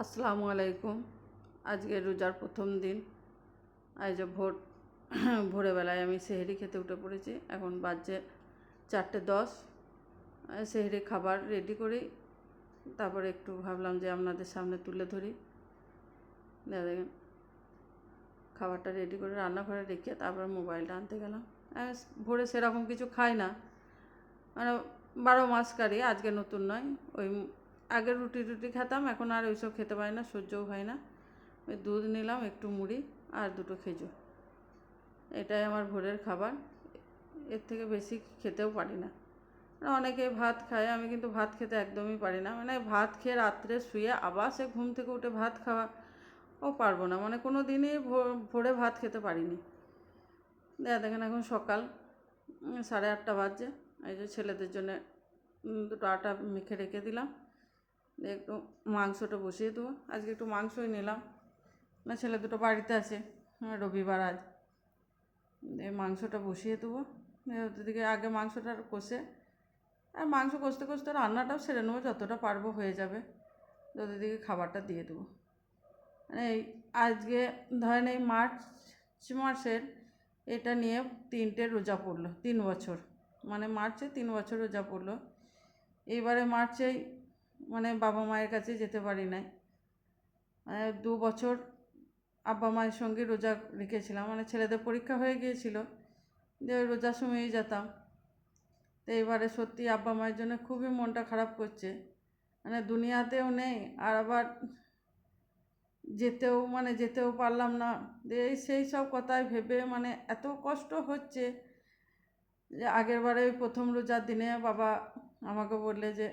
আসসালামু আলাইকুম। আজকে রোজার প্রথম দিন। আজ ভোর, ভোরবেলায় আমি সেহেরি খেতে উঠে পড়েছি। এখন বাজছে চারটে দশ। সেহেরি খাবার রেডি করি। তারপরে একটু ভাবলাম যে আপনাদের সামনে তুলে ধরি। দেখা, দেখেন। খাবারটা রেডি করে রান্নাঘরে রেখে তারপরে মোবাইলটা আনতে গেলাম। ভোরে সেরকম কিছু খাই না। মানে বারো মাস কারি, আজকে নতুন নয়। ওই আগে রুটি টুটি খেতাম, এখন আর ওইসব খেতে পারি না, সহ্যও হয় না। ওই দুধ নিলাম, একটু মুড়ি আর দুটো খেজুর। এটাই আমার ভোরের খাবার। এর থেকে বেশি খেতেও পারি না। অনেকে ভাত খায়, আমি কিন্তু ভাত খেতে একদমই পারি না। মানে ভাত খেয়ে রাত্রে শুয়ে আবার সে ঘুম থেকে উঠে ভাত খাওয়া ও পারব না। মানে কোনো দিনই ভোরে ভাত খেতে পারিনি। দেখা, দেখেন এখন সকাল সাড়ে আটটা বাজছে। এই যে ছেলেদের জন্য দুটো আটা মেখে রেখে দিলাম। একটু মাংসটা বসিয়ে দেবো। আজকে একটু মাংসই নিলাম। না ছেলে দুটো বাড়িতে আছে। হ্যাঁ, রবিবার আজ। মাংসটা বসিয়ে দেবো। ওদিকে আগে মাংসটা কষে। আর মাংস কষতে কষতে রান্নাটাও সেরে নেব যতটা পারব হয়ে যাবে। ওদিকে খাবারটা দিয়ে দেবো। মানে এই আজকে ধরেন এই মার্চ মাসের এটা নিয়ে তিনটে রোজা পড়ল তিন বছর। মানে মার্চে তিন বছর রোজা পড়ল। এইবারে মার্চেই মানে বাবা মায়ের কাছে যেতে পারি নাই। মানে দু বছর আব্বা মায়ের সঙ্গে রোজা রেখেছিলাম মানে ছেলেদের পরীক্ষা হয়ে গিয়েছিল, যে রোজার সময়ই যেতাম। তো এবারে সত্যি আব্বা মায়ের জন্য খুবই মনটা খারাপ করছে। মানে দুনিয়াতেও নেই, আর আবার যেতেও মানে যেতেও পারলাম না। এই সেই সব কথাই ভেবে মানে এত কষ্ট হচ্ছে যে আগের বারে ওই প্রথম রোজার দিনে বাবা আমাকে বললে যে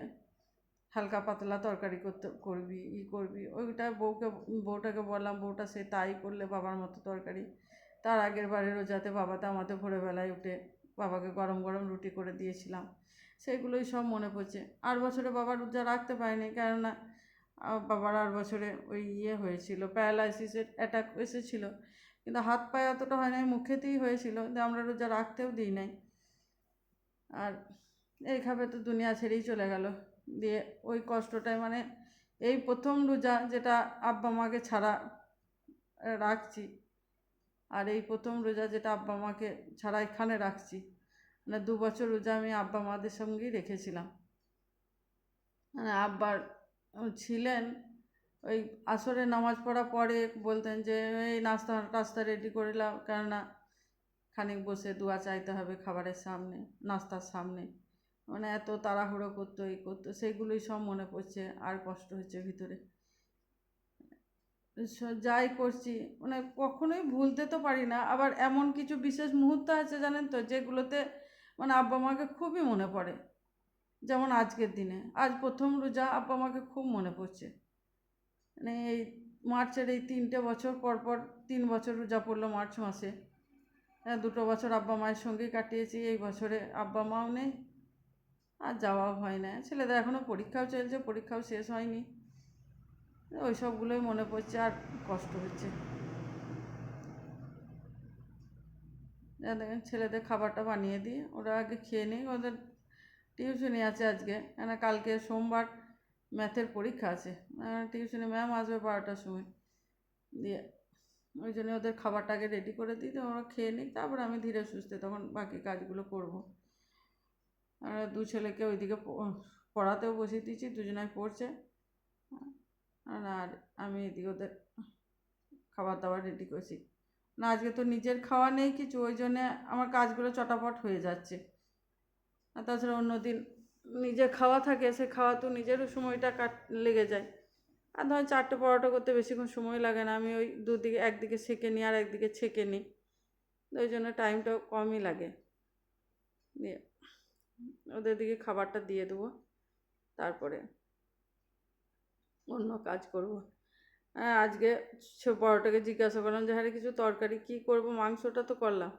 হালকা পাতলা তরকারি করতে, করবি, ই করবি। ওইটা বউকে, বউটাকে বললাম, বউটা সে তাই করলে বাবার মতো তরকারি। তার আগের বারে রোজাতে বাবা তো আমাদের ভোরবেলায় উঠে বাবাকে গরম গরম রুটি করে দিয়েছিলাম। সেগুলোই সব মনে পড়ছে। আর বছরে বাবা রোজা রাখতে পারিনি, কেননা বাবার আর বছরে ওই ইয়ে হয়েছিল প্যারালাইসিসের অ্যাটাক এসেছিল। কিন্তু হাত পায়ে অতটা হয় নাই, মুখেতেই হয়েছিল যে আমরা রোজা রাখতেও দিই নাই। আর এইভাবে তো দুনিয়া ছেড়েই চলে গেল। দিয়ে ওই কষ্টটাই মানে এই প্রথম রোজা যেটা আব্বা মাকে ছাড়া রাখছি আর এই প্রথম রোজা যেটা আব্বা মাকে ছাড়া এখানে রাখছি। মানে দু বছর রোজা আমি আব্বা মাদের সঙ্গেই রেখেছিলাম। মানে আব্বার ছিলেন ওই আসরে নামাজ পড়া পরে বলতেন যে, এই নাস্তা, টাস্তা রেডি করিলাম কেননা খানিক বসে দোয়া চাইতে হবে খাবারের সামনে, নাস্তার সামনে। মানে এত তাড়াহুড়ো করতো এই করতো, সেগুলোই সব মনে পড়ছে, আর কষ্ট হচ্ছে ভিতরে। যাই করছি মানে কখনোই ভুলতে তো পারি না, আবার এমন কিছু বিশেষ মুহূর্ত আছে জানেন তো, যেগুলোতে মানে আব্বা মাকে খুবই মনে পড়ে। যেমন আজকের দিনে, আজ প্রথম রোজা আব্বা মাকে খুব মনে পড়ছে। মানে এই মার্চের এই তিনটে বছর পর পর তিন বছর রোজা পড়ল মার্চ মাসে। হ্যাঁ দুটো বছর আব্বা মায়ের সঙ্গেই কাটিয়েছি, এই বছরে আব্বা মাও নেই আর যাওয়াও হয় না। ছেলেদের এখনও পরীক্ষাও চলছে, পরীক্ষাও শেষ হয়নি। ওই সবগুলোই মনে পড়ছে আর কষ্ট হচ্ছে। ছেলেদের খাবারটা বানিয়ে দিই, ওরা আগে খেয়ে নিই, ওদের টিউশনি আছে আজকে। কেন কালকে সোমবার ম্যাথের পরীক্ষা আছে। টিউশনি ম্যাম আসবে বারোটার সময়। দিয়ে ওই জন্য ওদের খাবারটা আগে রেডি করে দিই, তো ওরা খেয়ে নিই, তারপর আমি ধীরে সুস্থে তখন বাকি কাজগুলো করব। আর দু ছেলেকে ওইদিকে পড়াতেও বসিয়ে দিয়েছি, দুজনাই পড়ছে। আর আমি এদিকে ওদের খাবার দাবার রেডি করছি। না, আজকে তো নিজের খাওয়া নেই কিছু, ওই জন্যে আমার কাজগুলো চটাপট হয়ে যাচ্ছে। আর তাছাড়া অন্যদিন নিজের খাওয়া থাকে, সে খাওয়া তো নিজেরও সময়টা কাট, লেগে যায়। আর ধর চারটে পরোটা করতে বেশিক্ষণ সময় লাগে না, আমি ওই দুদিকে, একদিকে সেঁকে নিই আর একদিকে ছেঁকে নিই। ওই জন্য টাইমটাও কমই লাগে। দিয়ে ওদের দিকে খাবারটা দিয়ে দেবো। তারপরে অন্য কাজ করব। হ্যাঁ আজকে বড়টাকে জিজ্ঞাসা করলাম যে হ্যাঁ কিছু তরকারি কী করব? মাংসটা তো করলাম।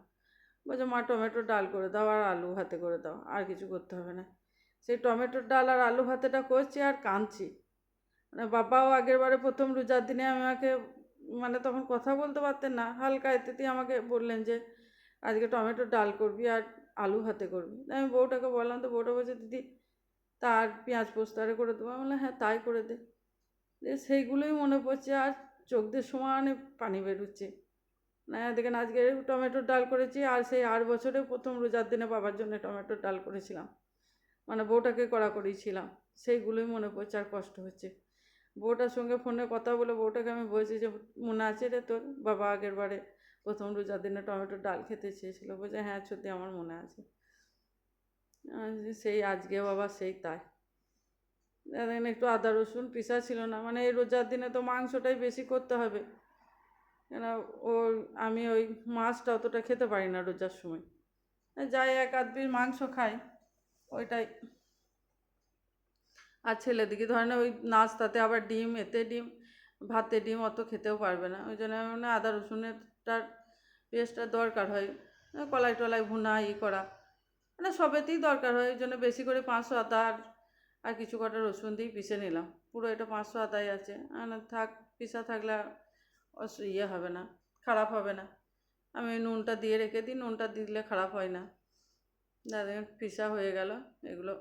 বলছে, মা টমেটো ডাল করে দাও আর আলু ভাতে করে দাও, আর কিছু করতে হবে না। সেই টমেটোর ডাল আর আলু ভাতেটা করছি আর কাঁদছি। মানে বাবাও আগের বারে প্রথম রোজার দিনে আমাকে মানে তখন কথা বলতে পারতেন না। হালকা এতেতেই আমাকে বললেন যে, আজকে টমেটোর ডাল করবি আর আলু ভাতে করবি। আমি বউটাকে বললাম, তো বউটা বলছে, দিদি, তার পেঁয়াজ পোস্ত আরে করে দেবো। আমি বললাম হ্যাঁ তাই করে দে। সেইগুলোই মনে পড়ছে আর চোখ দিয়ে সমানে পানি বেরোচ্ছে। না, দেখেন আজকে টমেটোর ডাল করেছি আর সেই আট বছরে প্রথম রোজার দিনে বাবার জন্য টমেটোর ডাল করেছিলাম। মানে বউটাকে করা করিয়েছিলাম সেইগুলোই মনে পড়ছে আর কষ্ট হচ্ছে। বউটার সঙ্গে ফোনে কথা বলে বউটাকে আমি বলছি যে, মনে আছে রে তোর? বাবা আগের বারে প্রথম রোজার দিনে টমেটোর ডাল খেতে চেয়েছিলো। বলছে হ্যাঁ সত্যি আমার মনে আছে। সেই আজকে বাবা সেই তাই। দেখেন একটু আদা, রসুন পিসা ছিল না। মানে এই রোজার দিনে তো মাংসটাই বেশি করতে হবে। কেন ও, আমি ওই মাছটা অতটা খেতে পারি না রোজার সময়। যাই, এক আধ মাংস খাই, ওইটাই। আর ছেলেদিকে ধরেন ওই নাস্তাতে আবার ডিম, এতে ডিম, ভাতে ডিম অত খেতেও পারবে না। ওই জন্য মানে আদা, রসুনেরটার পেস্টটা দরকার হয় কলাই টলাই ভুনা, ই করা। মানে সবেতেই দরকার হয় ওই জন্য বেশি করে পাঁচশো আদা আর আর কিছু কটা রসুন দিয়ে পিষে নিলাম। পুরো এটা পাঁচশো আদাই আছে। আর থাক পিসা থাকলে ইয়ে হবে না, খারাপ হবে না। আমি নুনটা দিয়ে রেখে দিই, নুনটা দিলে খারাপ হয় না। দাদা পিসা হয়ে গেল, এগুলো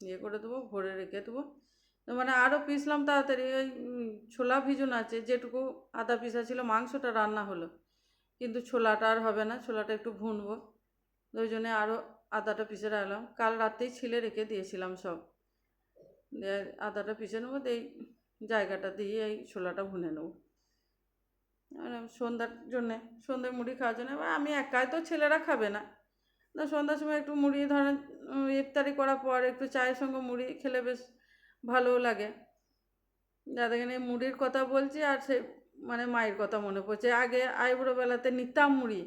ইয়ে করে দেবো, ভরে রেখে দেবো। মানে আরও পিসলাম তাড়াতাড়ি, ওই ছোলা ভিজুন আছে, যেটুকু আদা পিসা ছিল, মাংসটা রান্না হলো। কিন্তু ছোলাটা আর হবে না, ছোলাটা একটু ভুনবো। ওই জন্যে আরও আদাটা পিষে রাখলাম। কাল রাতেই ছিলে রেখে দিয়েছিলাম সব। আদাটা পিষে নেব এই জায়গাটা দিয়ে এই ছোলাটা ভুনে নেব। সন্ধ্যার জন্যে, সন্ধ্যে মুড়ি খাওয়ার জন্য, এবার আমি একাই তো ছেলেরা খাবে না। সন্ধ্যার সময় একটু মুড়ি ধরেন ইফতারি করার পর একটু চায়ের সঙ্গে মুড়ি খেলে বেশ ভালোও লাগে। যাদের মুড়ির কথা বলছি আর সে মানে মায়ের কথা মনে পড়ছে। আগে আইবুড়ো বেলাতে নিতাম মুড়ি।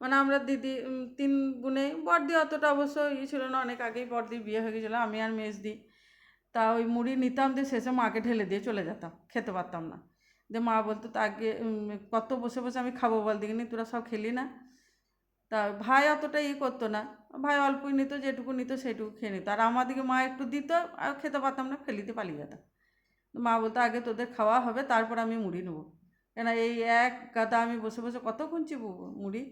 মানে আমরা দিদি তিন বোনে বড়দি অতটা অবশ্য ই ছিল না, অনেক আগেই বড়দি বিয়ে হয়ে গেছিল, আমি আর মেজদি। তা ওই মুড়ি নিতাম দিয়ে শেষে মাকে ঢেলে দিয়ে চলে যেতাম, খেতে পারতাম না। যে মা বলতো, তা আগে কত বসে বসে আমি খাব বল দিকিনি তোরা সব খেলি না। তা ভাই অতটা ই করতো না, ভাই অল্পই নিত, যেটুকু নিত সেটুকু খেয়ে নিত। আর আমাদেরকে মা একটু দিত, আর খেতে পারতাম না ফেলিতে পালিয়ে যেতাম। মা বলতো, আগে তোদের খাওয়া হবে, তারপর আমি মুড়ি নেব। কেন এই এক গাদা আমি বসে বসে কতক্ষণ চিবুবো মুড়ি?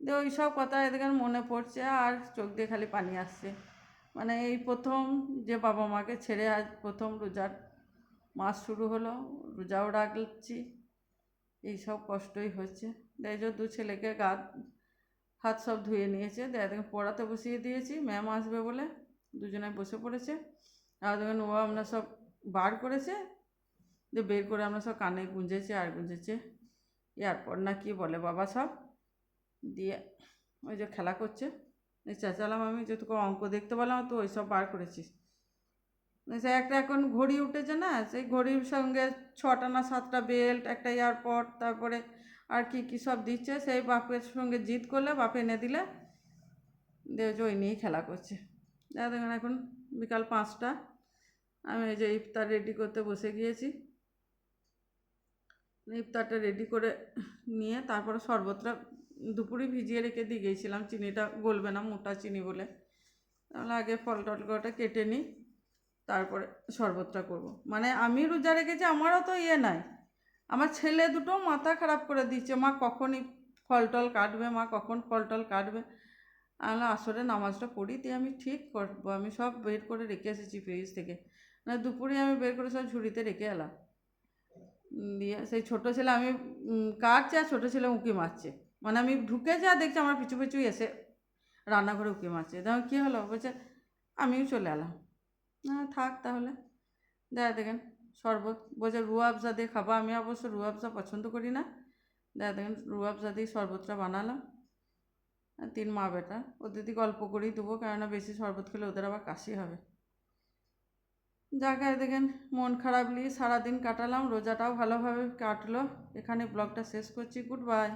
দিয়ে ওই সব কথা এদিকে মনে পড়ছে, আর চোখ দিয়ে খালি পানি আসছে। মানে এই প্রথম যে বাবা মাকে ছেড়ে আজ প্রথম রোজার মাস শুরু হলো, রোজাও রাখছি। এই সব কষ্টই হচ্ছে। এই যে দু ছেলেকে গা হাত সব ধুয়ে নিয়েছে। দিয়ে দেখেন পড়াতে বসিয়ে দিয়েছি, ম্যাম আসবে বলে দুজনে বসে পড়েছে। আর দেখেন ও আমরা সব বার করেছে দিয়ে বের করে আমরা সব কানে গুঁজেছে আর গুঁজেছে। এয়ারপর না কি বলে বাবা সব? দিয়ে ওই যে খেলা করছে। চেঁচালাম আমি যে তোকে অঙ্ক দেখতে বললাম তো ওই সব বার করেছিস। সে একটা এখন ঘড়ি উঠেছে না, সেই ঘড়ির সঙ্গে ছটা না সাতটা বেল্ট, একটা এয়ারপড তারপরে আর কি কি সব দিচ্ছে, সেই বাপের সঙ্গে জিদ করলে, বাপে এনে দিলে। দিয়ে ওই ওই নিয়েই খেলা করছে। দেখেন, এখন বিকাল পাঁচটা। আমি এই যে ইফতার রেডি করতে বসে গিয়েছি। ইফতারটা রেডি করে নিয়ে তারপরে শরবতটা দুপুরে ভিজিয়ে রেখে দিয়ে গিয়েছিলাম। চিনিটা গলবে না, মোটা চিনি বলে। তাহলে আগে ফল টল কটা নিই তারপরে শরবতটা করব। মানে আমি রোজা রেখেছি, আমারও তো ইয়ে নাই। আমার ছেলে দুটো মাথা খারাপ করে দিচ্ছে মা, কখনই ফল টল কাটবে, মা, কখন ফল টল কাটবে? আমি আসলে নামাজটা পড়ি, দিয়ে আমি ঠিক করব। আমি সব বের করে রেখে এসেছি ফ্রিজ থেকে। না দুপুরে আমি বের করে সব ঝুড়িতে রেখে এলাম। দিয়ে সেই ছোটো ছেলে আমি কাটছে আর ছোটো ছেলে উঁকি মারছে। মানে আমি ঢুকেছি আর দেখছি আমার পিছু পিছু এসে রান্নাঘরে উঁকি মারছে। দেখো কী হলো? বলছে, আমিও চলে এলাম। না, থাক তাহলে। দেখা, দেখেন, শরবত। বলছে রুয়াবজা দিয়ে খাব। আমি অবশ্য রুয়াবজা পছন্দ করি না। দেখা, দেখেন রুয়াবজা দিয়ে শরবতটা বানালাম। তিন মা বেটা, ওদের দিকে অল্প করেই দেবো, কেননা বেশি শরবত খেলে ওদের আবার কাশি হবে। জায়গায় দেখেন মন খারাপ নিয়ে সারাদিন কাটালাম, রোজাটাও ভালোভাবে কাটলো। এখানে ব্লগটা শেষ করছি গুড বাই